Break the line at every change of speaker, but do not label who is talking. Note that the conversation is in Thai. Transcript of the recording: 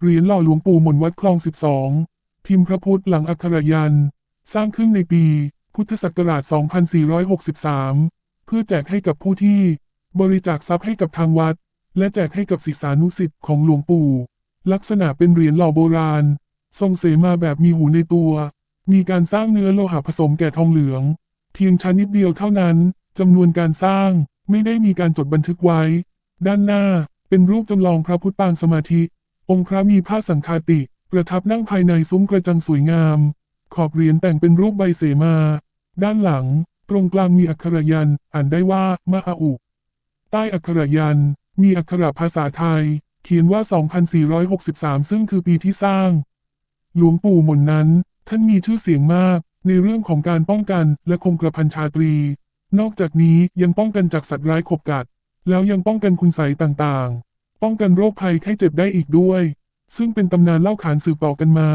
เหรียญหล่อหลวงปู่หมุนวัดคลอง 12 พิมพ์พระพุทธหลังอักขระยัน สร้างขึ้นในปี พุทธศักราช 2463 เพื่อแจกให้กับผู้ที่บริจาคทรัพย์ให้กับทางวัด และแจกให้กับศิษยานุศิษย์ของหลวงปู่ ลักษณะเป็นเหรียญหล่อโบราณ ทรงเสมาแบบมีหูในตัว มีการสร้างเนื้อโลหะผสมแก่ทองเหลือง เพียงชนิดเดียวเท่านั้นจำนวนการสร้างไม่ได้มีการจดบันทึกไว้ ด้านหน้าเป็นรูปจำลองพระพุทธปางสมาธิ องค์พระมีผ้าสังฆาติ ประทับนั่งภายในซุ้มกระจังสวยงาม ขอบเหรียญแต่งเป็นรูปใบเสมา ด้านหลัง ตรงกลางมีอักขระยันอ่านได้ว่า มะอาอุ ใต้อักขระยันมีอักขระภาษาไทย เขียนว่า 2463 ซึ่งคือปีที่สร้าง หลวงปู่หมนนั้น ท่านมีชื่อเสียงมาก ในเรื่องของการป้องกันและคงกระพันชาตรี นอกจากนี้ยังป้องกันจากสัตว์ร้ายขบกัด แล้วยังป้องกันคุณไสต่างๆ ป้องกันโรคภัยไข้เจ็บได้อีกด้วย ซึ่งเป็นตำนานเล่าขานสืบต่อกันมา